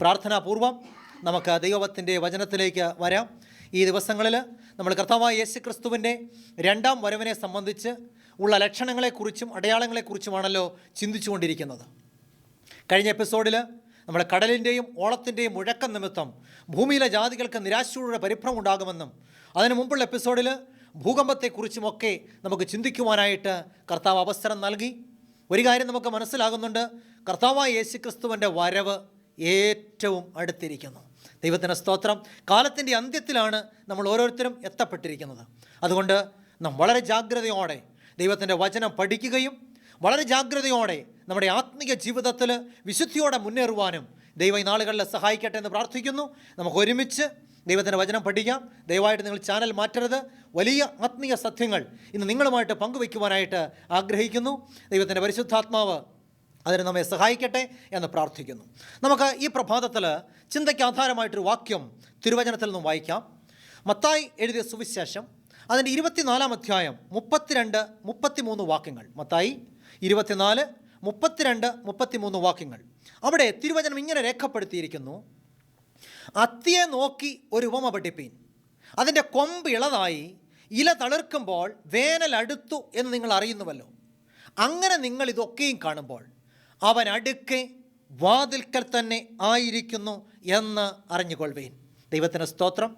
പ്രാർത്ഥനാപൂർവം നമുക്ക് ദൈവത്തിന്റെ വചനത്തിലേക്ക് വരാം. ഈ ദിവസങ്ങളിൽ നമ്മൾ കർത്താവായ യേശു ക്രിസ്തുവിന്റെ രണ്ടാം വരവിനെ സംബന്ധിച്ച് ഉള്ള ലക്ഷണങ്ങളെക്കുറിച്ചും അടയാളങ്ങളെക്കുറിച്ചുമാണല്ലോ ചിന്തിച്ചുകൊണ്ടിരിക്കുന്നത്. കഴിഞ്ഞ എപ്പിസോഡിൽ നമ്മുടെ കടലിന്റെയും ഓളത്തിന്റെയും മുഴക്കം നിമിത്തം ഭൂമിയിലെ ജാതികൾക്ക് നിരാശയുടെ പരിഭ്രമം ഉണ്ടാകുമെന്നും അതിനു മുമ്പുള്ള എപ്പിസോഡിൽ ഭൂകമ്പത്തെക്കുറിച്ചുമൊക്കെ നമുക്ക് ചിന്തിക്കുവാനായിട്ട് കർത്താവ് അവസരം നൽകി. ഒരു കാര്യം നമുക്ക് മനസ്സിലാകുന്നുണ്ട്. കർത്താവായ യേശു ക്രിസ്തുവിന്റെ വരവ് ഏറ്റവും അടുത്തിരിക്കുന്നു. ദൈവത്തിന്റെ സ്തോത്രം കാലത്തിന്റെ അന്ത്യത്തിലാണ് നമ്മൾ ഓരോരുത്തരും എത്തപ്പെട്ടിരിക്കുന്നത്. അതുകൊണ്ട് നാം വളരെ ജാഗ്രതയോടെ ദൈവത്തിന്റെ വചനം പഠിക്കുകയും വളരെ ജാഗ്രതയോടെ നമ്മുടെ ആത്മീയ ജീവിതത്തിൽ വിശുദ്ധിയോടെ മുന്നേറുവാനും ദൈവം ഈ നാളുകളിൽ സഹായിക്കട്ടെ എന്ന് പ്രാർത്ഥിക്കുന്നു. നമുക്ക് ഒരുമിച്ച് ദൈവത്തിന്റെ വചനം പഠിക്കാം. ദയവായിട്ട് നിങ്ങൾ ചാനൽ മാറ്റരുത്. വലിയ ആത്മീയ സത്യങ്ങൾ ഇന്ന് നിങ്ങളുമായിട്ട് പങ്കുവയ്ക്കുവാനായിട്ട് ആഗ്രഹിക്കുന്നു. ദൈവത്തിന്റെ പരിശുദ്ധാത്മാവ് അതിന് നമ്മെ സഹായിക്കട്ടെ എന്ന് പ്രാർത്ഥിക്കുന്നു. നമുക്ക് ഈ പ്രഭാതത്തിൽ ചിന്തയ്ക്ക് ആധാരമായിട്ടൊരു വാക്യം തിരുവചനത്തിൽ നിന്നും വായിക്കാം. മത്തായി എഴുതിയ സുവിശേഷം അതിന്റെ ഇരുപത്തിനാലാം അധ്യായം മുപ്പത്തിരണ്ട് മുപ്പത്തിമൂന്ന് വാക്യങ്ങൾ. മത്തായി ഇരുപത്തിനാല് മുപ്പത്തിരണ്ട് മുപ്പത്തിമൂന്ന് വാക്യങ്ങൾ. അവിടെ തിരുവചനം ഇങ്ങനെ രേഖപ്പെടുത്തിയിരിക്കുന്നു. അത്തിയെ നോക്കി ഒരു ഉപമ പഠിപ്പീൻ. അതിന്റെ കൊമ്പ് ഇളതായി ഇല തളിർക്കുമ്പോൾ വേനൽ അടുത്തു എന്ന് നിങ്ങൾ അറിയുന്നുവല്ലോ. അങ്ങനെ നിങ്ങൾ ഇതൊക്കെയും കാണുമ്പോൾ അവൻ അടുക്കെ വാതിൽക്കൽ തന്നെ ആയിരിക്കുന്നു എന്ന് അറിഞ്ഞുകൊള്ളുവേൻ. ദൈവത്തിന് സ്തോത്രം.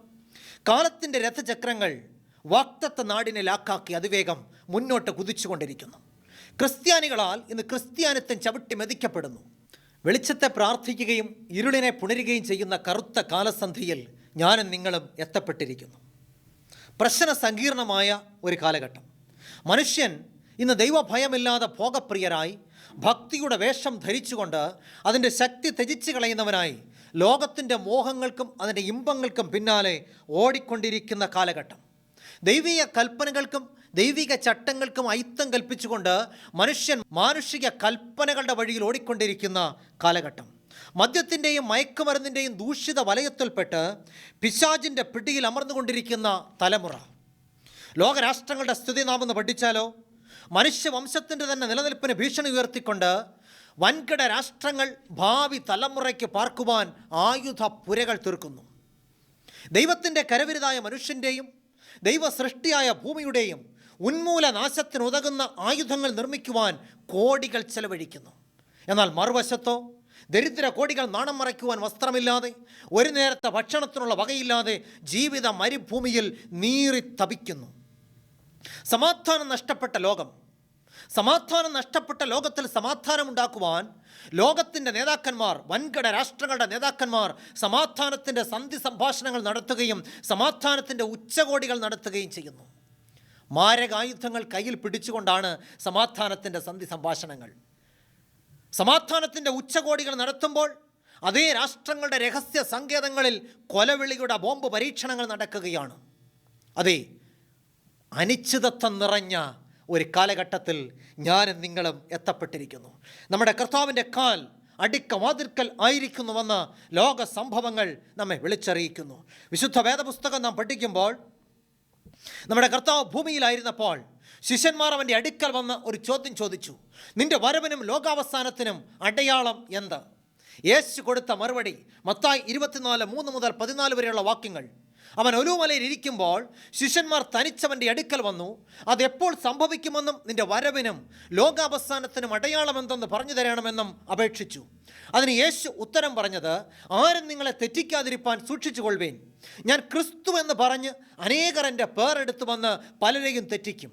കാലത്തിന്റെ രഥചക്രങ്ങൾ വാക്തത്വ നാടിനെ ലാക്കാക്കി അതിവേഗം മുന്നോട്ട് കുതിച്ചുകൊണ്ടിരിക്കുന്നു. ക്രിസ്ത്യാനികളാൽ ഇന്ന് ക്രിസ്ത്യാനിത്വം ചവിട്ടി മെതിക്കപ്പെടുന്നു. വെളിച്ചത്തെ പ്രാർത്ഥിക്കുകയും ഇരുളിനെ പുണരുകയും ചെയ്യുന്ന കറുത്ത കാലസന്ധിയിൽ ഞാനും നിങ്ങളും എത്തപ്പെട്ടിരിക്കുന്നു. പ്രശ്ന സങ്കീർണമായ ഒരു കാലഘട്ടം. മനുഷ്യൻ ഇന്ന് ദൈവഭയമില്ലാതെ ഭോഗപ്രിയരായി ഭക്തിയുടെ വേഷം ധരിച്ചുകൊണ്ട് അതിന്റെ ശക്തി ത്യജിച്ച് കളയുന്നവനായി ലോകത്തിന്റെ മോഹങ്ങൾക്കും അതിന്റെ ഇമ്പങ്ങൾക്കും പിന്നാലെ ഓടിക്കൊണ്ടിരിക്കുന്ന കാലഘട്ടം. ദൈവീയ കൽപ്പനകൾക്കും ദൈവിക ചട്ടങ്ങൾക്കും ഐത്തം കൽപ്പിച്ചുകൊണ്ട് മനുഷ്യൻ മാനുഷിക കൽപ്പനകളുടെ വഴിയിൽ ഓടിക്കൊണ്ടിരിക്കുന്ന കാലഘട്ടം. മദ്യത്തിന്റെയും മയക്കുമരുന്നിന്റെയും ദൂഷിത വലയത്തിൽപ്പെട്ട് പിശാജിന്റെ പിടിയിൽ അമർന്നുകൊണ്ടിരിക്കുന്ന തലമുറ. ലോകരാഷ്ട്രങ്ങളുടെ സ്ഥിതി നാമെന്ന് പഠിച്ചാലോ? മനുഷ്യവംശത്തിന്റെ തന്നെ നിലനിൽപ്പിന് ഭീഷണി ഉയർത്തിക്കൊണ്ട് വൻകിട രാഷ്ട്രങ്ങൾ ഭാവി തലമുറയ്ക്ക് പാർക്കുവാൻ ആയുധ പുരകൾ തീർക്കുന്നു. ദൈവത്തിന്റെ കരവിരുതായ മനുഷ്യന്റെയും ദൈവ സൃഷ്ടിയായ ഭൂമിയുടെയും ഉന്മൂലനാശത്തിനുതകുന്ന ആയുധങ്ങൾ നിർമ്മിക്കുവാൻ കോടികൾ ചെലവഴിക്കുന്നു. എന്നാൽ മറുവശത്തോ ദരിദ്ര കോടികൾ നാണം മറയ്ക്കുവാൻ വസ്ത്രമില്ലാതെ ഒരു നേരത്തെ ഭക്ഷണത്തിനുള്ള വകയില്ലാതെ ജീവിത മരുഭൂമിയിൽ നീറി തപിക്കുന്നു സമാധാനം നഷ്ടപ്പെട്ട ലോകം സമാധാനം നഷ്ടപ്പെട്ട ലോകത്തിൽ സമാധാനം ഉണ്ടാക്കുവാൻ ലോകത്തിന്റെ നേതാക്കന്മാർ വൻകിട രാഷ്ട്രങ്ങളുടെ നേതാക്കന്മാർ സമാധാനത്തിന്റെ സന്ധി സംഭാഷണങ്ങൾ നടത്തുകയും സമാധാനത്തിന്റെ ഉച്ചകോടികൾ നടത്തുകയും ചെയ്യുന്നു. മാരകായുധങ്ങൾ കയ്യിൽ പിടിച്ചുകൊണ്ടാണ് സമാധാനത്തിന്റെ സന്ധി സംഭാഷണങ്ങൾ. സമാധാനത്തിന്റെ ഉച്ചകോടികൾ നടത്തുമ്പോൾ അതേ രാഷ്ട്രങ്ങളുടെ രഹസ്യ സങ്കേതങ്ങളിൽ കൊലവിളിയുടെ ബോംബ് പരീക്ഷണങ്ങൾ നടക്കുകയാണ്. അതെ അനിശ്ചിതത്വം നിറഞ്ഞ ഒരു കാലഘട്ടത്തിൽ ഞാനും നിങ്ങളും എത്തപ്പെട്ടിരിക്കുന്നു. നമ്മുടെ കർത്താവിന്റെ കാൽ അടിക്ക വാതിൽക്കൽ ആയിരിക്കുന്നുവെന്ന് ലോക സംഭവങ്ങൾ നമ്മെ വിളിച്ചറിയിക്കുന്നു. വിശുദ്ധ വേദപുസ്തകം നാം പഠിക്കുമ്പോൾ നമ്മുടെ കർത്താവ് ഭൂമിയിലായിരുന്നപ്പോൾ ശിഷ്യന്മാർ അവന്റെ അടുക്കൽ വന്ന് ഒരു ചോദ്യം ചോദിച്ചു. നിന്റെ വരവിനും ലോകാവസാനത്തിനും അടയാളം എന്ത്? യേശു കൊടുത്ത മറുപടി മത്തായി ഇരുപത്തിനാല് മൂന്ന് മുതൽ പതിനാല് വരെയുള്ള വാക്യങ്ങൾ അവൻ ഒലുമലയിൽ ഇരിക്കുമ്പോൾ ശിഷ്യന്മാർ തനിച്ചവന്റെ അടുക്കൽ വന്നു. അതെപ്പോൾ സംഭവിക്കുമെന്നും നിന്റെ വരവിനും ലോകാവസാനത്തിനും അടയാളമെന്തെന്ന് പറഞ്ഞു തരണമെന്നും അപേക്ഷിച്ചു. അതിന് യേശു ഉത്തരം പറഞ്ഞത് ആരും നിങ്ങളെ തെറ്റിക്കാതിരിപ്പാൻ സൂക്ഷിച്ചുകൊള്ളുവേൻ. ഞാൻ ക്രിസ്തു എന്ന് പറഞ്ഞ് അനേകർ എന്റെ പേരെടുത്തു വന്ന് പലരെയും തെറ്റിക്കും.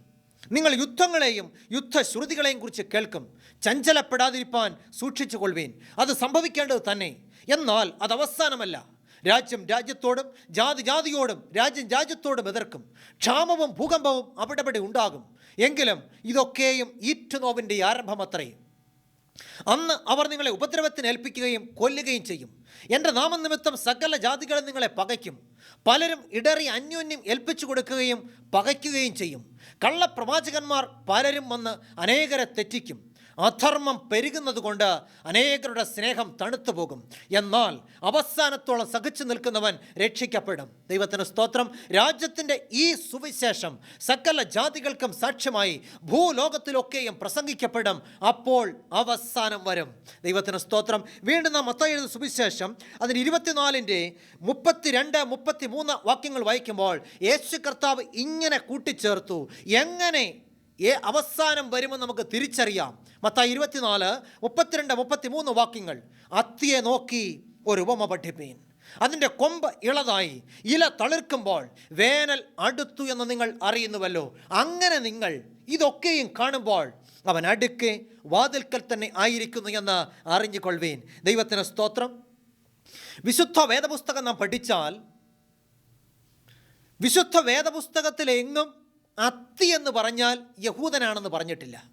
നിങ്ങൾ യുദ്ധങ്ങളെയും യുദ്ധശ്രുതികളെയും കുറിച്ച് കേൾക്കും. ചഞ്ചലപ്പെടാതിരിപ്പാൻ സൂക്ഷിച്ചുകൊള്ളുവേൻ. അത് സംഭവിക്കേണ്ടത് തന്നെ. എന്നാൽ അത് അവസാനമല്ല. രാജ്യം രാജ്യത്തോടും ജാതി ജാതിയോടും രാജ്യം രാജ്യത്തോടും എതിർക്കും. ക്ഷാമവും ഭൂകമ്പവും അവിടെപടി ഉണ്ടാകും. എങ്കിലും ഇതൊക്കെയും ഈറ്റുനോവിന്റെ ആരംഭം അത്രയും അന്ന് അവർ നിങ്ങളെ ഉപദ്രവത്തിന് ഏൽപ്പിക്കുകയും കൊല്ലുകയും ചെയ്യും. എന്റെ നാമനിമിത്തം സകല ജാതികളും നിങ്ങളെ പകയ്ക്കും. പലരും ഇടറി അന്യോന്യം ഏൽപ്പിച്ചു കൊടുക്കുകയും പകയ്ക്കുകയും ചെയ്യും. കള്ളപ്രവാചകന്മാർ പലരും വന്ന് അനേകരെ തെറ്റിക്കും. അധർമ്മം പെരുകുന്നത് കൊണ്ട് അനേകരുടെ സ്നേഹം തണുത്തു പോകും എന്നാൽ അവസാനത്തോളം സഹിച്ചു നിൽക്കുന്നവൻ രക്ഷിക്കപ്പെടും. ദൈവത്തിന് സ്തോത്രം. രാജ്യത്തിന്റെ ഈ സുവിശേഷം സകല ജാതികൾക്കും സാക്ഷ്യമായി ഭൂലോകത്തിലൊക്കെയും പ്രസംഗിക്കപ്പെടും. അപ്പോൾ അവസാനം വരും. ദൈവത്തിന് സ്തോത്രം. വീണ്ടും നാം മത്ത എഴുതുന്ന സുവിശേഷം അതിന് ഇരുപത്തിനാലിന്റെ മുപ്പത്തിരണ്ട് മുപ്പത്തി മൂന്ന് വാക്യങ്ങൾ വായിക്കുമ്പോൾ യേശു കർത്താവ് ഇങ്ങനെ കൂട്ടിച്ചേർത്തു. എങ്ങനെ ഏ അവസാനം വരുമെന്ന് നമുക്ക് തിരിച്ചറിയാം. മത്ത ഇരുപത്തിനാല് മുപ്പത്തിരണ്ട് മുപ്പത്തിമൂന്ന് വാക്യങ്ങൾ. അത്തിയെ നോക്കി ഒരു ഉപമ പഠിപ്പീൻ. അതിന്റെ കൊമ്പ് ഇളതായി. ഇല തളിർക്കുമ്പോൾ വേനൽ അടുത്തു എന്ന് നിങ്ങൾ അറിയുന്നുവല്ലോ. അങ്ങനെ നിങ്ങൾ ഇതൊക്കെയും കാണുമ്പോൾ അവൻ അടുക്കെ വാതിൽക്കൽ തന്നെ ആയിരിക്കുന്നു എന്ന് അറിഞ്ഞുകൊള്ളുവീൻ. ദൈവത്തിന് സ്തോത്രം. വിശുദ്ധ വേദപുസ്തകം നാം പഠിച്ചാൽ വിശുദ്ധ വേദപുസ്തകത്തിലെങ്ങും അത്തി എന്ന് പറഞ്ഞാൽ യഹൂദനാണെന്ന് പറഞ്ഞിട്ടില്ല.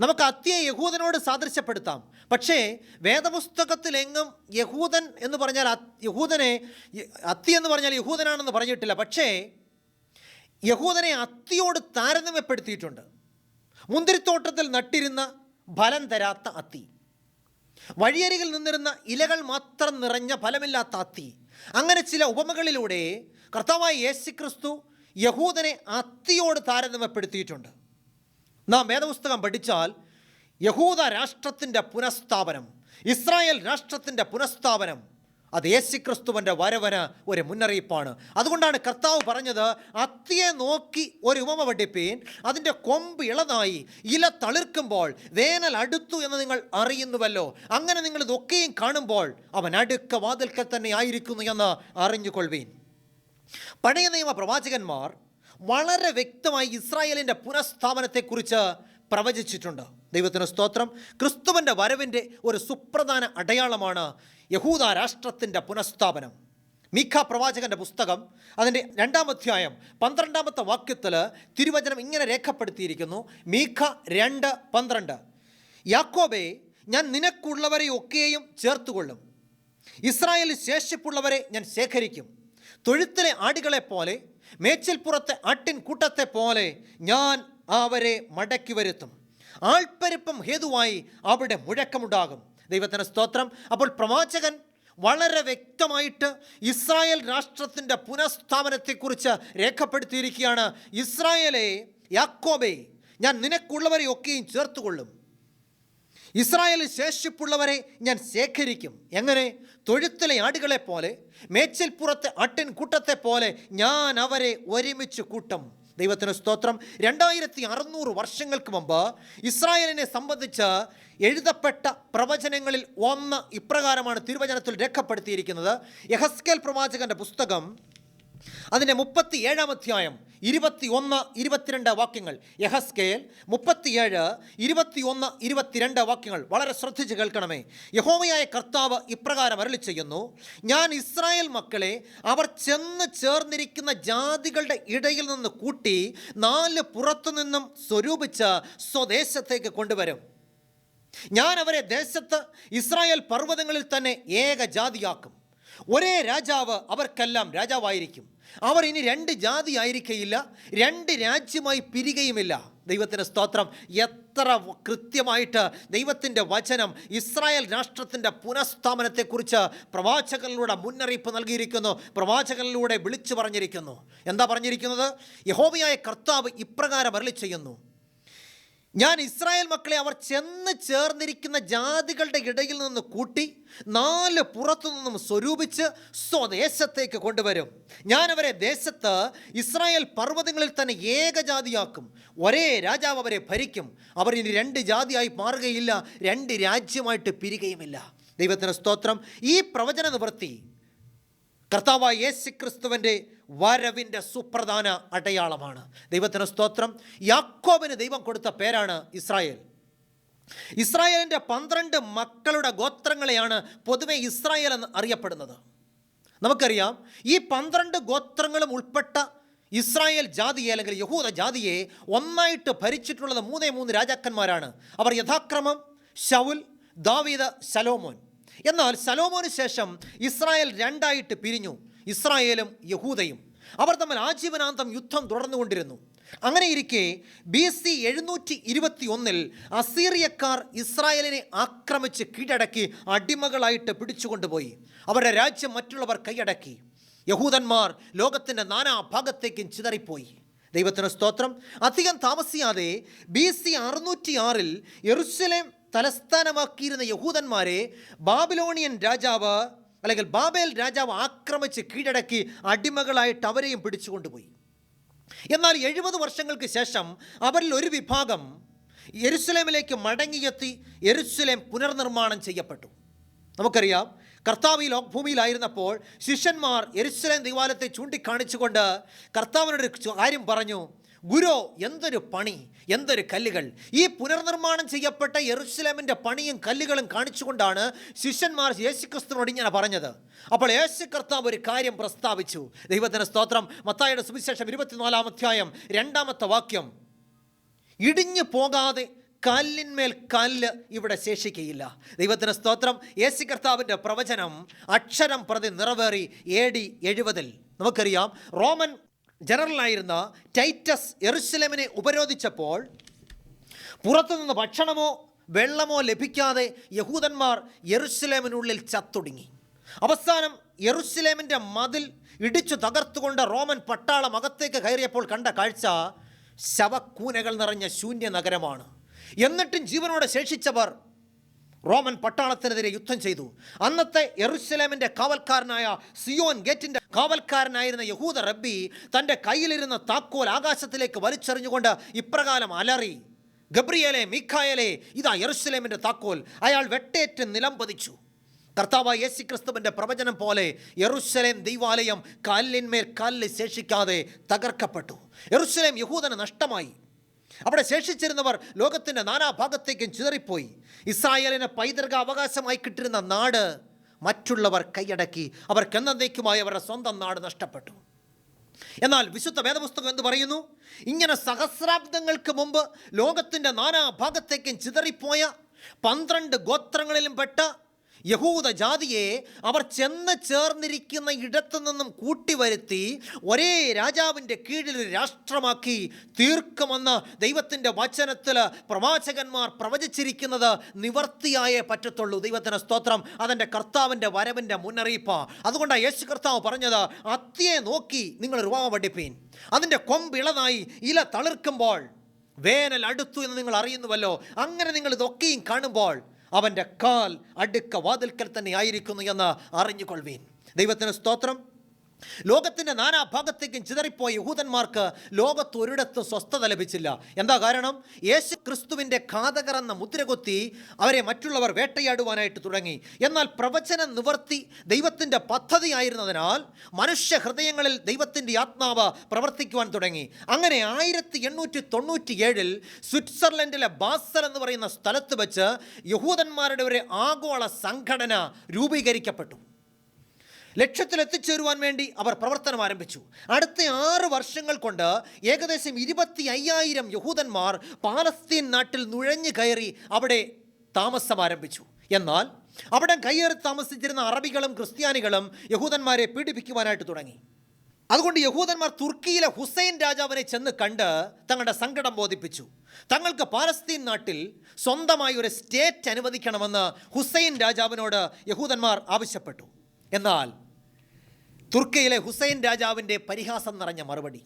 നമുക്ക് അത്തിയെ യഹൂദനോട് സാദൃശ്യപ്പെടുത്താം. പക്ഷേ വേദപുസ്തകത്തിലെങ്ങും യഹൂദൻ എന്ന് പറഞ്ഞാൽ യഹൂദനെ അത്തി എന്ന് പറഞ്ഞാൽ യഹൂദനാണെന്ന് പറഞ്ഞിട്ടില്ല. പക്ഷേ യഹൂദനെ അത്തിയോട് താരതമ്യപ്പെടുത്തിയിട്ടുണ്ട്. മുന്തിരിത്തോട്ടത്തിൽ നട്ടിരുന്ന ഫലം തരാത്ത അത്തി. വഴിയരികിൽ നിന്നിരുന്ന ഇലകൾ മാത്രം നിറഞ്ഞ ഫലമില്ലാത്ത അത്തി. അങ്ങനെ ചില ഉപമകളിലൂടെ കർത്താവായ യേശു ക്രിസ്തു യഹൂദനെ അത്തിയോട് താരതമ്യപ്പെടുത്തിയിട്ടുണ്ട്. നാം വേദപുസ്തകം പഠിച്ചാൽ യഹൂദ രാഷ്ട്രത്തിന്റെ പുനഃസ്ഥാപനം ഇസ്രായേൽ രാഷ്ട്രത്തിന്റെ പുനഃസ്ഥാപനം അത് യേശുക്രിസ്തുവിന്റെ വരവന് ഒരു മുന്നറിയിപ്പാണ്. അതുകൊണ്ടാണ് കർത്താവ് പറഞ്ഞത് അത്തിയെ നോക്കി ഒരു ഉപമ പഠിപ്പീൻ അതിന്റെ കൊമ്പ് ഇളതായി ഇല തളിർക്കുമ്പോൾ വേനൽ അടുത്തു എന്ന് നിങ്ങൾ അറിയുന്നുവല്ലോ. അങ്ങനെ നിങ്ങൾ ഇതൊക്കെയും കാണുമ്പോൾ അവൻ അടുക്ക വാതിൽക്കൽ തന്നെ ആയിരിക്കുന്നു എന്ന് അറിഞ്ഞുകൊള്ളുവീൻ. പഴയ നിയമ പ്രവാചകന്മാർ വളരെ വ്യക്തമായി ഇസ്രായേലിന്റെ പുനഃസ്ഥാപനത്തെക്കുറിച്ച് പ്രവചിച്ചിട്ടുണ്ട്. ദൈവത്തിന്റെ സ്തോത്രം ക്രിസ്തുവിന്റെ വരവിന്റെ ഒരു സുപ്രധാന അടയാളമാണ് യഹൂദ രാഷ്ട്രത്തിന്റെ പുനഃസ്ഥാപനം. മീഖ പ്രവാചകന്റെ പുസ്തകം അതിന്റെ രണ്ടാം അധ്യായം പന്ത്രണ്ടാമത്തെ വാക്യത്തിൽ തിരുവചനം ഇങ്ങനെ രേഖപ്പെടുത്തിയിരിക്കുന്നു. മീഖ രണ്ട് പന്ത്രണ്ട്. യാക്കോബെ ഞാൻ നിനക്കുള്ളവരെ ഒക്കെയും ചേർത്തുകൊള്ളും. ഇസ്രായേലിൽ ശേഷിപ്പുള്ളവരെ ഞാൻ ശേഖരിക്കും. തൊഴുത്തിലെ ആടുകളെ പോലെ മേച്ചിൽപ്പുറത്തെ ആട്ടിൻ കൂട്ടത്തെ പോലെ ഞാൻ അവരെ മടക്കി വരുത്തും. ആൾപ്പെരുപ്പം ഹേതുവായി അവിടെ മുഴക്കമുണ്ടാകും. ദൈവത്തിന് സ്തോത്രം. അപ്പോൾ പ്രവാചകൻ വളരെ വ്യക്തമായിട്ട് ഇസ്രായേൽ രാഷ്ട്രത്തിന്റെ പുനഃസ്ഥാപനത്തെക്കുറിച്ച് രേഖപ്പെടുത്തിയിരിക്കുകയാണ്. ഇസ്രായേലെ യാക്കോബെ ഞാൻ നിനക്കുള്ളവരെ ഒക്കെയും ചേർത്തുകൊള്ളും. ഇസ്രായേലിൽ ശേഷിപ്പുള്ളവരെ ഞാൻ ശേഖരിക്കും. എങ്ങനെ? തൊഴുത്തിലെ ആടുകളെ പോലെ മേച്ചിൽപ്പുറത്തെ ആട്ടിൻ കൂട്ടത്തെ പോലെ ഞാൻ അവരെ ഒരുമിച്ച് കൂട്ടും. ദൈവത്തിന് സ്തോത്രം. രണ്ടായിരത്തി അറുന്നൂറ് വർഷങ്ങൾക്ക് മുമ്പ് ഇസ്രായേലിനെ സംബന്ധിച്ച് എഴുതപ്പെട്ട പ്രവചനങ്ങളിൽ ഒന്ന് ഇപ്രകാരമാണ് തിരുവചനത്തിൽ രേഖപ്പെടുത്തിയിരിക്കുന്നത്. യഹസ്കേൽ പ്രവാചകന്റെ പുസ്തകം അതിന്റെ മുപ്പത്തി ഏഴാം അധ്യായം ഇരുപത്തി ഒന്ന് ഇരുപത്തിരണ്ട് വാക്യങ്ങൾ. യഹസ്കേൽ മുപ്പത്തിയേഴ് ഇരുപത്തി ഒന്ന് ഇരുപത്തിരണ്ട് വാക്യങ്ങൾ. വളരെ ശ്രദ്ധിച്ച് കേൾക്കണമേ. യഹോമയായ കർത്താവ് ഇപ്രകാരം അരളി ചെയ്യുന്നു ഞാൻ ഇസ്രായേൽ മക്കളെ അവർ ചെന്ന് ചേർന്നിരിക്കുന്ന ജാതികളുടെ ഇടയിൽ നിന്ന് കൂട്ടി നാല് പുറത്തു നിന്നും സ്വരൂപിച്ച് സ്വദേശത്തേക്ക് കൊണ്ടുവരും. ഞാൻ അവരെ ദേശത്ത് ഇസ്രായേൽ പർവതങ്ങളിൽ തന്നെ ഏക ജാതിയാക്കും ഒരേ രാജാവ് അവർക്കെല്ലാം രാജാവായിരിക്കും. അവർ ഇനി രണ്ട് ജാതി ആയിരിക്കയില്ല രണ്ട് രാജ്യമായി പിരികയുമില്ല. ദൈവത്തിന്റെ സ്തോത്രം. എത്ര കൃത്യമായിട്ട് ദൈവത്തിന്റെ വചനം ഇസ്രായേൽ രാഷ്ട്രത്തിന്റെ പുനഃസ്ഥാപനത്തെക്കുറിച്ച് പ്രവാചകനിലൂടെ മുന്നറിയിപ്പ് നൽകിയിരിക്കുന്നു പ്രവാചകനിലൂടെ വിളിച്ചു പറഞ്ഞിരിക്കുന്നു. എന്താ പറഞ്ഞിരിക്കുന്നത്? യഹോവയായ കർത്താവ് ഇപ്രകാരം അരളി ചെയ്യുന്നു ഞാൻ ഇസ്രായേൽ മക്കളെ അവർ ചെന്ന് ചേർന്നിരിക്കുന്ന ജാതികളുടെ ഇടയിൽ നിന്ന് കൂട്ടി നാല് പുറത്തു നിന്നും സ്വരൂപിച്ച് സ്വദേശത്തേക്ക് കൊണ്ടുവരും. ഞാൻ അവരെ ദേശത്ത് ഇസ്രായേൽ പർവതങ്ങളിൽ തന്നെ ഏകജാതിയാക്കും. ഒരേ രാജാവ് അവരെ ഭരിക്കും. അവർ ഇനി രണ്ട് ജാതിയായി മാറുകയില്ല രണ്ട് രാജ്യമായിട്ട് പിരികയുമില്ല. ദൈവത്തിന് സ്തോത്രം. ഈ പ്രവചന നിവൃത്തി കർത്താവായ യേശു ക്രിസ്തുവിന്റെ വരവിന്റെ സുപ്രധാന അടയാളമാണ്. ദൈവത്തിന് സ്തോത്രം. യാക്കോബിന് ദൈവം കൊടുത്ത പേരാണ് ഇസ്രായേൽ. ഇസ്രായേലിന്റെ പന്ത്രണ്ട് മക്കളുടെ ഗോത്രങ്ങളെയാണ് പൊതുവെ ഇസ്രായേൽ എന്ന് അറിയപ്പെടുന്നത്. നമുക്കറിയാം ഈ പന്ത്രണ്ട് ഗോത്രങ്ങളും ഉൾപ്പെട്ട ഇസ്രായേൽ ജാതിയെ അല്ലെങ്കിൽ യഹൂദ ജാതിയെ ഒന്നായിട്ട് ഭരിച്ചിട്ടുള്ളത് മൂന്നേ മൂന്ന് രാജാക്കന്മാരാണ്. അവർ യഥാക്രമം ഷൗൽ ദാവീദ് സലോമോൻ എന്നാൽ സലോമോന് ശേഷം ഇസ്രായേൽ രണ്ടായിട്ട് പിരിഞ്ഞു. ഇസ്രായേലും യഹൂദയും. അവർ തമ്മിൽ ആജീവനാന്തം യുദ്ധം തുടർന്നുകൊണ്ടിരുന്നു. അങ്ങനെ ഇരിക്കെ ബി സി എഴുന്നൂറ്റി ഇരുപത്തി ഒന്നിൽ അസീറിയക്കാർ ഇസ്രായേലിനെ ആക്രമിച്ച് കീഴടക്കി അടിമകളായിട്ട് പിടിച്ചുകൊണ്ടുപോയി. അവരുടെ രാജ്യം മറ്റുള്ളവർ കൈയടക്കി. യഹൂദന്മാർ ലോകത്തിന്റെ നാനാ ഭാഗത്തേക്കും ചിതറിപ്പോയി. ദൈവത്തിന് സ്തോത്രം. അധികം താമസിയാതെ ബി സി അറുന്നൂറ്റി ആറിൽ യെറുസലേം തലസ്ഥാനമാക്കിയിരുന്ന യഹൂദന്മാരെ ബാബിലോണിയൻ രാജാവ് അല്ലെങ്കിൽ ബാബേൽ രാജാവ് ആക്രമിച്ച് കീഴടക്കി അടിമകളായിട്ട് അവരെയും പിടിച്ചുകൊണ്ടുപോയി എന്നാൽ എഴുപത് വർഷങ്ങൾക്ക് ശേഷം അവരിൽ ഒരു വിഭാഗം എരുസലേമിലേക്ക് മടങ്ങിയെത്തി എരുസലേം പുനർനിർമ്മാണം ചെയ്യപ്പെട്ടു. നമുക്കറിയാം കർത്താവ് ഈ ലോക്ഭൂമിയിലായിരുന്നപ്പോൾ ശിഷ്യന്മാർ എരുസലേം ദിവാലത്തെ ചൂണ്ടിക്കാണിച്ചുകൊണ്ട് കർത്താവിനോട് കാര്യം പറഞ്ഞു ഗുരു എന്തൊരു പണി എന്തൊരു കല്ലുകൾ. ഈ പുനർനിർമ്മാണം ചെയ്യപ്പെട്ട എറുസലേമിന്റെ പണിയും കല്ലുകളും കാണിച്ചുകൊണ്ടാണ് ശിഷ്യന്മാർ യേശുക്രിസ്തുവിനോട് ഇങ്ങനെ പറഞ്ഞത്. അപ്പോൾ യേശു കർത്താവ് ഒരു കാര്യം പ്രസ്താവിച്ചു. ദൈവത്തിന് സ്തോത്രം മത്തായുടെ സുവിശേഷം ഇരുപത്തിനാലാം അധ്യായം രണ്ടാമത്തെ വാക്യം. ഇടിഞ്ഞു പോകാതെ കല്ലിന്മേൽ കല്ല് ഇവിടെ ശേഷിക്കുകയില്ല ദൈവത്തിന് സ്തോത്രം യേശു കർത്താവിന്റെ പ്രവചനം അക്ഷരം പ്രതി നിറവേറി എ ഡി എഴുപതിൽ. നമുക്കറിയാം റോമൻ ജനറലായിരുന്ന ടൈറ്റസ് എറുസലേമിനെ ഉപരോധിച്ചപ്പോൾ പുറത്തുനിന്ന് ഭക്ഷണമോ വെള്ളമോ ലഭിക്കാതെ യഹൂദന്മാർ യെറുസലേമിനുള്ളിൽ ചത്തൊടുങ്ങി. അവസാനം യെറുസലേമിന്റെ മതിൽ ഇടിച്ചു തകർത്തുകൊണ്ട് റോമൻ പട്ടാളം അകത്തേക്ക് കയറിയപ്പോൾ കണ്ട കാഴ്ച ശവക്കൂനകൾ നിറഞ്ഞ ശൂന്യ നഗരമാണ് എന്നിട്ടും ജീവനോടെ ശേഷിച്ചവർ റോമൻ പട്ടാളത്തിനെതിരെ യുദ്ധം ചെയ്തു. അന്നത്തെ എറുസലേമിന്റെ കാവൽക്കാരനായ സിയോൻ ഗേറ്റിന്റെ കാവൽക്കാരനായിരുന്ന യഹൂദ റബ്ബി തന്റെ കയ്യിലിരുന്ന താക്കോൽ ആകാശത്തിലേക്ക് വലിച്ചെറിഞ്ഞുകൊണ്ട് ഇപ്രകാരം അലറി ഗബ്രിയേലെ മീഖായലെ ഇതാ എറുസലേമിന്റെ താക്കോൽ. അയാൾ വെട്ടേറ്റ് നിലം പതിച്ചു. കർത്താവ് യേശു ക്രിസ്തുവിന്റെ പ്രവചനം പോലെ യെറുസലേം ദൈവാലയം കല്ലിന്മേൽ കല്ല് ശേഷിക്കാതെ തകർക്കപ്പെട്ടു. യെറുസലേം യഹൂദന് നഷ്ടമായി. അവിടെ ശേഷിച്ചിരുന്നവർ ലോകത്തിന്റെ നാനാഭാഗത്തേക്കും ചിതറിപ്പോയി. ഇസ്രായേലിന് പൈതൃക അവകാശമായി കിട്ടിരുന്ന നാട് മറ്റുള്ളവർ കൈയടക്കി അവർക്ക് എന്നേക്കുമായി അവരുടെ സ്വന്തം നാട് നഷ്ടപ്പെട്ടു. എന്നാൽ വിശുദ്ധ വേദപുസ്തകം എന്ന് പറയുന്നു? ഇങ്ങനെ സഹസ്രാബ്ദങ്ങൾക്ക് മുമ്പ് ലോകത്തിന്റെ നാനാഭാഗത്തേക്കും ചിതറിപ്പോയ പന്ത്രണ്ട് ഗോത്രങ്ങളിലും പെട്ട യഹൂദ ജാതിയെ അവർ ചെന്ന് ചേർന്നിരിക്കുന്ന ഇടത്തു നിന്നും കൂട്ടിവരുത്തി ഒരേ രാജാവിന്റെ കീഴിൽ രാഷ്ട്രമാക്കി തീർക്കുമെന്ന് ദൈവത്തിന്റെ വചനത്തിൽ പ്രവാചകന്മാർ പ്രവചിച്ചിരിക്കുന്നത് നിവർത്തിയായേ പറ്റത്തുള്ളൂ. ദൈവത്തിന് സ്തോത്രം. അതിന്റെ കർത്താവിന്റെ വരവിന്റെ മുന്നറിയിപ്പ്. അതുകൊണ്ടാണ് യേശു കർത്താവ് പറഞ്ഞത് അത്തിയെ നോക്കി നിങ്ങൾ രൂപ പഠിപ്പീൻ. അതിന്റെ കൊമ്പ് ഇളതായി ഇല തളിർക്കുമ്പോൾ വേനൽ അടുത്തു എന്ന് നിങ്ങൾ അറിയുന്നുവല്ലോ. അങ്ങനെ നിങ്ങൾ ഇതൊക്കെയും കാണുമ്പോൾ അവന്റെ കാൽ അടുക്ക വാതിൽക്കൽ തന്നെ ആയിരിക്കുന്നു എന്ന് അറിഞ്ഞുകൊള്ളുവീൻ. ദൈവത്തിന് സ്തോത്രം. ലോകത്തിന്റെ നാനാഭാഗത്തേക്കും ചിതറിപ്പോയ യഹൂദന്മാർക്ക് ലോകത്ത് ഒരിടത്തും സ്വസ്ഥത ലഭിച്ചില്ല. എന്താ കാരണം? യേശു ക്രിസ്തുവിന്റെ ഘാതകർ എന്ന മുദ്രകൊത്തി അവരെ മറ്റുള്ളവർ വേട്ടയാടുവാനായിട്ട് തുടങ്ങി. എന്നാൽ പ്രവചന നിവർത്തി ദൈവത്തിന്റെ പദ്ധതിയായിരുന്നതിനാൽ മനുഷ്യ ഹൃദയങ്ങളിൽ ദൈവത്തിന്റെ ആത്മാവ് പ്രവർത്തിക്കുവാൻ തുടങ്ങി. അങ്ങനെ ആയിരത്തി എണ്ണൂറ്റി തൊണ്ണൂറ്റി ഏഴിൽ സ്വിറ്റ്സർലൻഡിലെ ബാസൽ എന്ന് പറയുന്ന സ്ഥലത്ത് വെച്ച് യഹൂദന്മാരുടെ ഒരു ആഗോള സംഘടന രൂപീകരിക്കപ്പെട്ടു. ലക്ഷ്യത്തിൽ എത്തിച്ചേരുവാൻ വേണ്ടി അവർ പ്രവർത്തനം ആരംഭിച്ചു. അടുത്ത ആറ് വർഷങ്ങൾ കൊണ്ട് ഏകദേശം ഇരുപത്തി അയ്യായിരം യഹൂദന്മാർ പാലസ്തീൻ നാട്ടിൽ നുഴഞ്ഞു കയറി അവിടെ താമസം ആരംഭിച്ചു. എന്നാൽ അവിടെ കയ്യേറി താമസിച്ചിരുന്ന അറബികളും ക്രിസ്ത്യാനികളും യഹൂദന്മാരെ പീഡിപ്പിക്കുവാനായിട്ട് തുടങ്ങി. അതുകൊണ്ട് യഹൂദന്മാർ തുർക്കിയിലെ ഹുസൈൻ രാജാവിനെ ചെന്ന് കണ്ട് തങ്ങളുടെ സങ്കടം ബോധിപ്പിച്ചു. തങ്ങൾക്ക് പാലസ്തീൻ നാട്ടിൽ സ്വന്തമായി ഒരു സ്റ്റേറ്റ് അനുവദിക്കണമെന്ന് ഹുസൈൻ രാജാവിനോട് യഹൂദന്മാർ ആവശ്യപ്പെട്ടു. എന്നാൽ തുർക്കിയിലെ ഹുസൈൻ രാജാവിന്റെ പരിഹാസം നിറഞ്ഞ മറുപടി.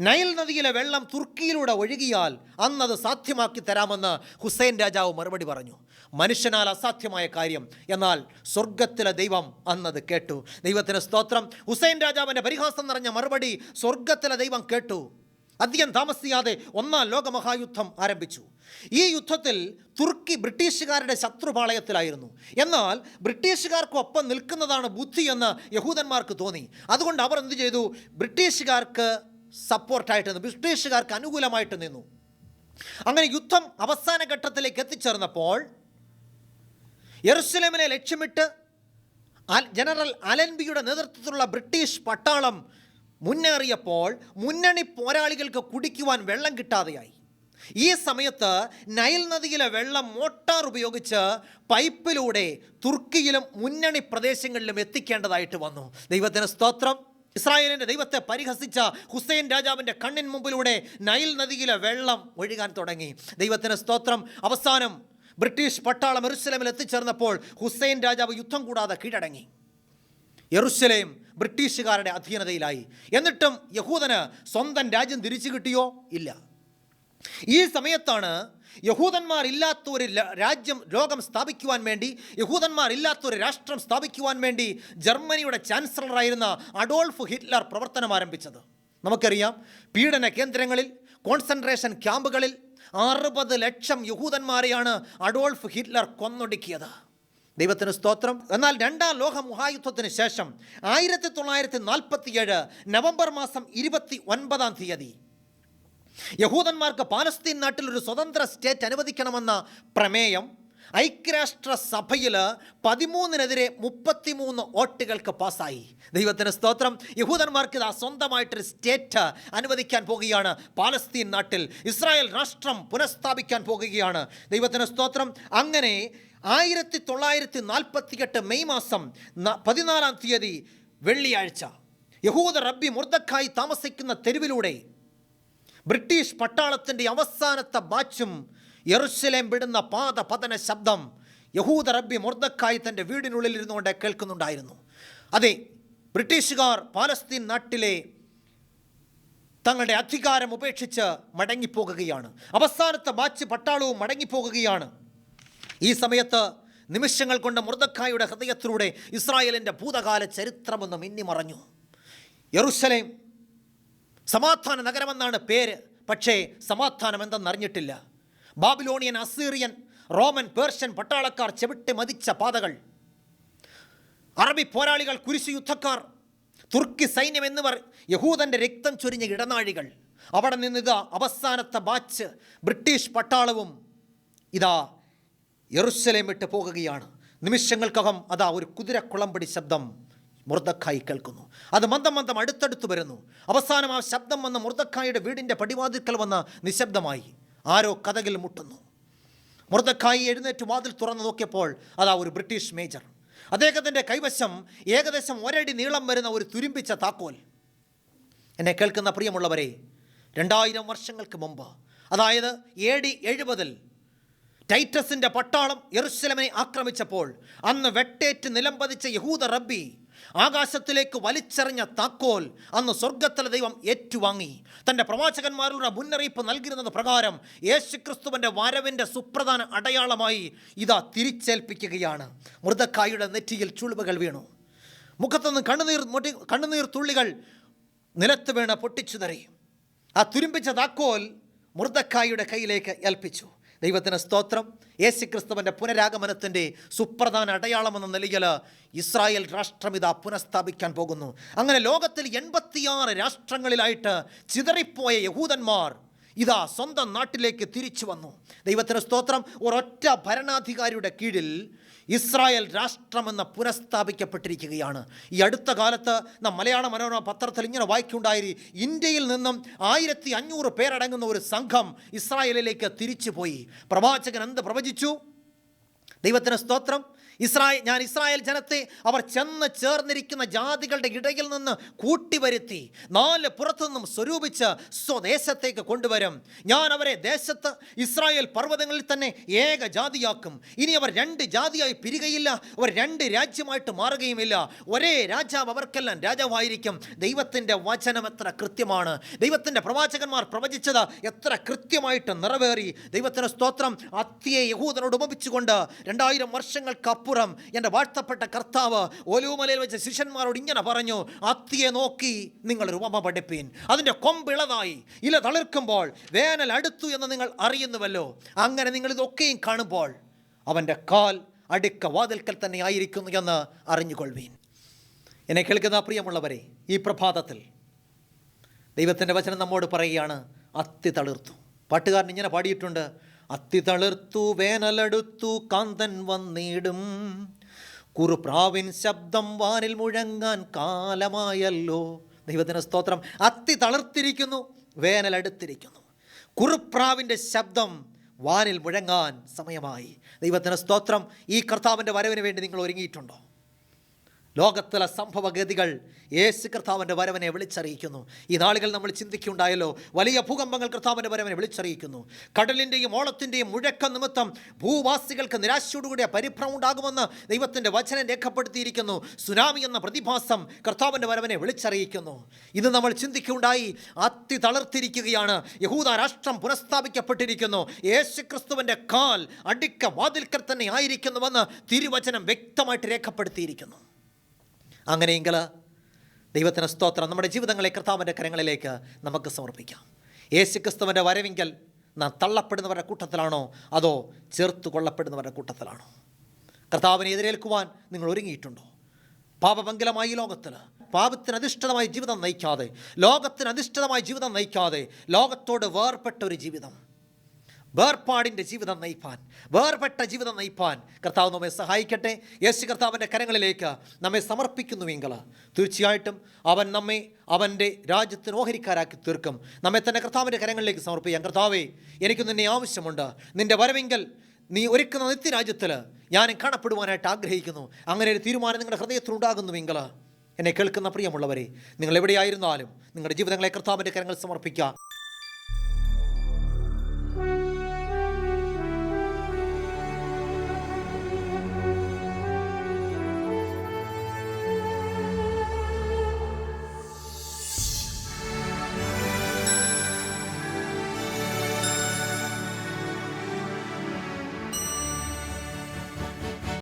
നൈൽ നദിയിലെ വെള്ളം തുർക്കിയിലൂടെ ഒഴുകിയാൽ അന്നത് സാധ്യമാക്കി തരാമെന്ന് ഹുസൈൻ രാജാവ് മറുപടി പറഞ്ഞു. മനുഷ്യനാൽ അസാധ്യമായ കാര്യം. എന്നാൽ സ്വർഗത്തിലെ ദൈവം അന്നത് കേട്ടു. ദൈവത്തിന് സ്തോത്രം. ഹുസൈൻ രാജാവിന്റെ പരിഹാസം നിറഞ്ഞ മറുപടി സ്വർഗത്തിലെ ദൈവം കേട്ടു. അധികം താമസിയാതെ ഒന്നാം ലോകമഹായുദ്ധം ആരംഭിച്ചു. ഈ യുദ്ധത്തിൽ തുർക്കി ബ്രിട്ടീഷുകാരുടെ ശത്രുപാളയത്തിലായിരുന്നു. എന്നാൽ ബ്രിട്ടീഷുകാർക്കൊപ്പം നിൽക്കുന്നതാണ് ബുദ്ധി എന്ന് യഹൂദന്മാർക്ക് തോന്നി. അതുകൊണ്ട് അവർ എന്ത് ചെയ്തു? ബ്രിട്ടീഷുകാർക്ക് സപ്പോർട്ടായിട്ട് നിന്നു. ബ്രിട്ടീഷുകാർക്ക് അനുകൂലമായിട്ട് നിന്നു. അങ്ങനെ യുദ്ധം അവസാന ഘട്ടത്തിലേക്ക് എത്തിച്ചേർന്നപ്പോൾ യെറുസലേമിനെ ലക്ഷ്യമിട്ട് ജനറൽ അലൻബിയുടെ നേതൃത്വത്തിലുള്ള ബ്രിട്ടീഷ് പട്ടാളം മുന്നേറിയപ്പോൾ മുന്നണി പോരാളികൾക്ക് കുടിക്കുവാൻ വെള്ളം കിട്ടാതെയായി. ഈ സമയത്ത് നൈൽ നദിയിലെ വെള്ളം മോട്ടാർ ഉപയോഗിച്ച് പൈപ്പിലൂടെ തുർക്കിയിലും മുന്നണി പ്രദേശങ്ങളിലും എത്തിക്കേണ്ടതായിട്ട് വന്നു. ദൈവത്തിന് സ്തോത്രം. ഇസ്രായേലിന്റെ ദൈവത്തെ പരിഹസിച്ച ഹുസൈൻ രാജാവിന്റെ കണ്ണിൻ മുമ്പിലൂടെ നൈൽ നദിയിലെ വെള്ളം ഒഴുകാൻ തുടങ്ങി. ദൈവത്തിന് സ്തോത്രം. അവസാനം ബ്രിട്ടീഷ് പട്ടാളം എറുസലമിൽ എത്തിച്ചേർന്നപ്പോൾ ഹുസൈൻ രാജാവ് യുദ്ധം കൂടാതെ കീഴടങ്ങി. യെറുസലേം ബ്രിട്ടീഷുകാരുടെ അധീനതയിലായി. എന്നിട്ടും യഹൂദന് സ്വന്തം രാജ്യം തിരിച്ചു കിട്ടിയോ? ഇല്ല. ഈ സമയത്താണ് യഹൂദന്മാർ ഇല്ലാത്ത ഒരു രാജ്യം ലോകം സ്ഥാപിക്കുവാൻ വേണ്ടി യഹൂദന്മാർ ഇല്ലാത്ത ഒരു രാഷ്ട്രം സ്ഥാപിക്കുവാൻ വേണ്ടി ജർമ്മനിയുടെ ചാൻസലറായിരുന്ന അഡോൾഫ് ഹിറ്റ്ലർ പ്രവർത്തനം ആരംഭിച്ചത്. നമുക്കറിയാം പീഡന കേന്ദ്രങ്ങളിൽ കോൺസെൻട്രേഷൻ ക്യാമ്പുകളിൽ അറുപത് ലക്ഷം യഹൂദന്മാരെയാണ് അഡോൾഫ് ഹിറ്റ്ലർ കൊന്നൊടുക്കിയത്. ദൈവത്തിന് സ്തോത്രം. എന്നാൽ രണ്ടാം ലോക മഹായുദ്ധത്തിന് ശേഷം ആയിരത്തി തൊള്ളായിരത്തി നാൽപ്പത്തിയേഴ് നവംബർ മാസം ഇരുപത്തി ഒൻപതാം തീയതി യഹൂദന്മാർക്ക് പാലസ്തീൻ നാട്ടിൽ ഒരു സ്വതന്ത്ര സ്റ്റേറ്റ് അനുവദിക്കണമെന്ന പ്രമേയം ഐക്യരാഷ്ട്ര സഭയിൽ പതിമൂന്നിനെതിരെ മുപ്പത്തിമൂന്ന് വോട്ടുകൾക്ക് പാസ്സായി. ദൈവത്തിന് സ്തോത്രം. യഹൂദന്മാർക്ക് ഇത് സ്വന്തമായിട്ടൊരു സ്റ്റേറ്റ് അനുവദിക്കാൻ പോകുകയാണ്. പാലസ്തീൻ നാട്ടിൽ ഇസ്രായേൽ രാഷ്ട്രം പുനഃസ്ഥാപിക്കാൻ പോകുകയാണ്. ദൈവത്തിന് സ്തോത്രം. അങ്ങനെ ആയിരത്തി തൊള്ളായിരത്തി നാൽപ്പത്തിയെട്ട് മെയ് മാസം പതിനാലാം തീയതി വെള്ളിയാഴ്ച. യഹൂദ റബ്ബി മുർദക്കായി താമസിക്കുന്ന തെരുവിലൂടെ ബ്രിട്ടീഷ് പട്ടാളത്തിന്റെ അവസാനത്തെ ബാച്ചും യെറുസലേം വിടുന്ന പാത പതന ശബ്ദം യഹൂദ റബ്ബി മുർദക്കായി തന്റെ വീടിനുള്ളിൽ ഇരുന്നുകൊണ്ട് കേൾക്കുന്നുണ്ടായിരുന്നു. അതെ ബ്രിട്ടീഷുകാർ പാലസ്തീൻ നാട്ടിലെ തങ്ങളുടെ അധികാരം ഉപേക്ഷിച്ച് മടങ്ങിപ്പോകുകയാണ്. അവസാനത്തെ ബാച്ച് പട്ടാളവും മടങ്ങിപ്പോകുകയാണ്. ഈ സമയത്ത് നിമിഷങ്ങൾ കൊണ്ട് മുർദക്കായുടെ ഹൃദയത്തിലൂടെ ഇസ്രായേലിന്റെ ഭൂതകാല ചരിത്രമൊന്ന് മിന്നിമറഞ്ഞു. യറുസലേം സമാധാന നഗരമെന്നാണ് പേര്. പക്ഷേ സമാധാനം എന്തെന്നറിഞ്ഞിട്ടില്ല ബാബിലോണിയൻ അസീറിയൻ റോമൻ പേർഷ്യൻ പട്ടാളക്കാർ ചെവിട്ട് മതിച്ച പാതകൾ. അറബി പോരാളികൾ കുരിശു യുദ്ധക്കാർ തുർക്കി സൈന്യം എന്നിവർ യഹൂദന്റെ രക്തം ചൊരിഞ്ഞ ഇടനാഴികൾ. അവിടെ നിന്ന് ഇതാ അവസാനത്തെ ബാച്ച് ബ്രിട്ടീഷ് പട്ടാളവും ഇതാ യെറുസലേം വിട്ട് പോകുകയാണ്. നിമിഷങ്ങൾക്കകം അതാ ഒരു കുതിരക്കുളമ്പടി ശബ്ദം മുർദക്കായി കേൾക്കുന്നു. അത് മന്ദം മന്ദം അടുത്തടുത്ത് വരുന്നു. അവസാനം ആ ശബ്ദം വന്ന മുർദക്കായുടെ വീടിന്റെ പടിവാതിൽക്കൽ വന്ന നിശബ്ദമായി. ആരോ കഥകിൽ മുട്ടുന്നു. മുർദക്കായി എഴുന്നേറ്റ് വാതിൽ തുറന്നു നോക്കിയപ്പോൾ അതാ ഒരു ബ്രിട്ടീഷ് മേജർ. അദ്ദേഹത്തിന്റെ കൈവശം ഏകദേശം ഒരടി നീളം വരുന്ന ഒരു തുരുമ്പിച്ച താക്കോൽ. എന്നെ കേൾക്കുന്ന പ്രിയമുള്ളവരെ രണ്ടായിരം വർഷങ്ങൾക്ക് മുമ്പ് അതായത് എ ഡി എഴുപതിൽ ടൈറ്റസിന്റെ പട്ടാളം എറുശലമിനെ ആക്രമിച്ചപ്പോൾ അന്ന് വെട്ടേറ്റ് നിലംപതിച്ച യഹൂദ റബ്ബി ആകാശത്തിലേക്ക് വലിച്ചെറിഞ്ഞ താക്കോൽ അന്ന് സ്വർഗത്തിലെ ദൈവം ഏറ്റുവാങ്ങി. തന്റെ പ്രവാചകന്മാരുടെ മുന്നറിയിപ്പ് നൽകിയിരുന്നത് പ്രകാരം യേശുക്രിസ്തുവിന്റെ വരവിന്റെ സുപ്രധാന അടയാളമായി ഇതാ തിരിച്ചേൽപ്പിക്കുകയാണ്. മൃതക്കായുടെ നെറ്റിയിൽ ചുളിവുകൾ വീണു. മുഖത്തുനിന്ന് കണ്ണുനീർ മുടി കണ്ണുനീർ തുള്ളികൾ നിലത്ത് വീണ് പൊട്ടിച്ചുതറി. ആ തുരുമ്പിച്ച താക്കോൽ മൃതക്കായുടെ കയ്യിലേക്ക് ഏൽപ്പിച്ചു. ദൈവത്തിന് സ്തോത്രം. യേശു ക്രിസ്തുവിന്റെ പുനരാഗമനത്തിന്റെ സുപ്രധാന അടയാളമെന്ന നിലയിൽ ഇസ്രായേൽ രാഷ്ട്രം ഇതാ പുനഃസ്ഥാപിക്കാൻ പോകുന്നു. അങ്ങനെ ലോകത്തിൽ എൺപത്തിയാറ് രാഷ്ട്രങ്ങളിലായിട്ട് ചിതറിപ്പോയ യഹൂദന്മാർ ഇതാ സ്വന്തം നാട്ടിലേക്ക് തിരിച്ചു വന്നു. ദൈവത്തിന് സ്തോത്രം. ഒരൊറ്റ ഭരണാധികാരിയുടെ കീഴിൽ ഇസ്രായേൽ രാഷ്ട്രമെന്ന് പുനഃസ്ഥാപിക്കപ്പെട്ടിരിക്കുകയാണ്. ഈ അടുത്ത കാലത്ത് നാം മലയാള മനോരമ പത്രത്തിൽ ഇങ്ങനെ വായിക്കുണ്ടായി. ഇന്ത്യയിൽ നിന്നും ആയിരത്തി അഞ്ഞൂറ് പേരടങ്ങുന്ന ഒരു സംഘം ഇസ്രായേലിലേക്ക് തിരിച്ചുപോയി. പ്രവാചകൻ എന്ത് പ്രവചിച്ചു? ദൈവത്തിന് സ്തോത്രം. ഇസ്രായേൽ ഞാൻ ഇസ്രായേൽ ജനത്തെ അവർ ചെന്ന് ചേർന്നിരിക്കുന്ന ജാതികളുടെ ഇടയിൽ നിന്ന് കൂട്ടിവരുത്തി നാല് പുറത്തുനിന്നും സ്വരൂപിച്ച് സ്വദേശത്തേക്ക് കൊണ്ടുവരും. ഞാൻ അവരെ ദേശത്ത് ഇസ്രായേൽ പർവതങ്ങളിൽ തന്നെ ഏക ജാതിയാക്കും. ഇനി അവർ രണ്ട് ജാതിയായി പിരികയില്ല അവർ രണ്ട് രാജ്യമായിട്ട് മാറുകയുമില്ല. ഒരേ രാജാവ് അവർക്കെല്ലാം രാജാവായിരിക്കും. ദൈവത്തിന്റെ വചനം എത്ര കൃത്യമാണ്. ദൈവത്തിന്റെ പ്രവാചകന്മാർ പ്രവചിച്ചത് എത്ര കൃത്യമായിട്ട് നിറവേറി. ദൈവത്തിന് സ്തോത്രം. അത്തിയെ യഹൂദനോട് ഉപമിച്ചുകൊണ്ട് രണ്ടായിരം വർഷങ്ങൾക്കപ്പുറം എന്റെ വാഴ്ത്തപ്പെട്ട കർത്താവ് ഒലുമലയിൽ വെച്ച ശിഷ്യന്മാരോട് ഇങ്ങനെ പറഞ്ഞു അത്തിയെ നോക്കി നിങ്ങൾ ഒരു ഉപമ പഠിപ്പീൻ. അതിന്റെ കൊമ്പിളതായി ഇല തളിർക്കുമ്പോൾ വേനൽ അടുത്തു എന്ന് നിങ്ങൾ അറിയുന്നുവല്ലോ. അങ്ങനെ നിങ്ങൾ ഇതൊക്കെയും കാണുമ്പോൾ അവന്റെ കാൽ അടുക്ക വാതിൽക്കൽ തന്നെ ആയിരിക്കുന്നു എന്ന് അറിഞ്ഞുകൊള്ളുവീൻ. എന്നെ കേൾക്കുന്ന പ്രിയമുള്ളവരെ ഈ പ്രഭാതത്തിൽ ദൈവത്തിന്റെ വചനം നമ്മോട് പറയുകയാണ് അത്തി തളിർത്തു. പാട്ടുകാരൻ ഇങ്ങനെ പാടിയിട്ടുണ്ട് അത്തി തളിർത്തു വേനലെടുത്തു കാന്തൻ വന്നിടും. കുറുപ്രാവിൻ ശബ്ദം വാനിൽ മുഴങ്ങാൻ കാലമായല്ലോ. ദൈവത്തിന് സ്തോത്രം. അത്തി തളിർത്തിരിക്കുന്നു വേനലെടുത്തിരിക്കുന്നു. കുറുപ്രാവിന്റെ ശബ്ദം വാനിൽ മുഴങ്ങാൻ സമയമായി. ദൈവത്തിന് സ്തോത്രം. ഈ കർത്താവിന്റെ വരവിന് വേണ്ടി നിങ്ങൾ ഒരുങ്ങിയിട്ടുണ്ടോ? ലോകത്തിലെ സംഭവഗതികൾ യേശു കർത്താവിന്റെ വരവനെ വിളിച്ചറിയിക്കുന്നു. ഈ നാളുകൾ നമ്മൾ ചിന്തിക്കുണ്ടായല്ലോ വലിയ ഭൂകമ്പങ്ങൾ കർത്താവിന്റെ വരവനെ വിളിച്ചറിയിക്കുന്നു. കടലിന്റെയും ഓളത്തിന്റെയും മുഴക്കം നിമിത്തം ഭൂവാസികൾക്ക് നിരാശയോടുകൂടിയ പരിഭ്രമം ഉണ്ടാകുമെന്ന് ദൈവത്തിന്റെ വചനം രേഖപ്പെടുത്തിയിരിക്കുന്നു. സുനാമി എന്ന പ്രതിഭാസം കർത്താവിന്റെ വരവനെ വിളിച്ചറിയിക്കുന്നു. ഇത് നമ്മൾ ചിന്തിക്കുണ്ടായി അത്തി തളർത്തിരിക്കുകയാണ്. യഹൂദ രാഷ്ട്രം പുനഃസ്ഥാപിക്കപ്പെട്ടിരിക്കുന്നു. യേശു ക്രിസ്തുവിന്റെ കാൽ അടിക്ക വാതിൽക്കൽ തന്നെ ആയിരിക്കുന്നുവെന്ന് തിരുവചനം വ്യക്തമായിട്ട് രേഖപ്പെടുത്തിയിരിക്കുന്നു. അങ്ങനെയെങ്കിൽ ദൈവത്തിന് സ്തോത്രം. നമ്മുടെ ജീവിതങ്ങളെ കർത്താവിന്റെ കരങ്ങളിലേക്ക് നമുക്ക് സമർപ്പിക്കാം. യേശു ക്രിസ്തുവിന്റെ വരവിങ്കൽ നാം തള്ളപ്പെടുന്നവരുടെ കൂട്ടത്തിലാണോ? അതോ ചേർത്ത് കൊള്ളപ്പെടുന്നവരുടെ കൂട്ടത്തിലാണോ? കർത്താവിനെ എതിരേൽക്കുവാൻ നിങ്ങൾ ഒരുങ്ങിയിട്ടുണ്ടോ? പാപമംഗലമായി ലോകത്തിൽ പാപത്തിന് അധിഷ്ഠിതമായ ജീവിതം നയിക്കാതെ ലോകത്തിന് അധിഷ്ഠിതമായ ജീവിതം നയിക്കാതെ ലോകത്തോട് വേർപെട്ട ഒരു ജീവിതം. വേർപാടിന്റെ ജീവിതം നയിപ്പാൻ വേർപെട്ട ജീവിതം നയിപ്പാൻ കർത്താവ് നമ്മെ സഹായിക്കട്ടെ. യേശു കർത്താവിന്റെ കരങ്ങളിലേക്ക് നമ്മെ സമർപ്പിക്കുന്നുവെങ്കിൽ തീർച്ചയായിട്ടും അവൻ നമ്മെ അവന്റെ രാജ്യത്തിന് ഓഹരിക്കാരാക്കി തീർക്കും. നമ്മെ തന്നെ കർത്താവിന്റെ കരങ്ങളിലേക്ക് സമർപ്പിക്കാം. കർത്താവേ എനിക്ക് നിന്നെ ആവശ്യമുണ്ട്. നിന്റെ വരവെങ്കിൽ നീ ഒരുക്കുന്ന നിത്യരാജ്യത്തിൽ ഞാൻ കാണപ്പെടുവാനായിട്ട് ആഗ്രഹിക്കുന്നു. അങ്ങനെ ഒരു തീരുമാനം നിങ്ങളുടെ ഹൃദയത്തിൽ ഉണ്ടാകുന്നുവെങ്കിൽ എന്നെ കേൾക്കുന്ന പ്രിയമുള്ളവരെ നിങ്ങൾ എവിടെയായിരുന്നാലും നിങ്ങളുടെ ജീവിതങ്ങളെ കർത്താവിന്റെ കരങ്ങൾ സമർപ്പിക്കുക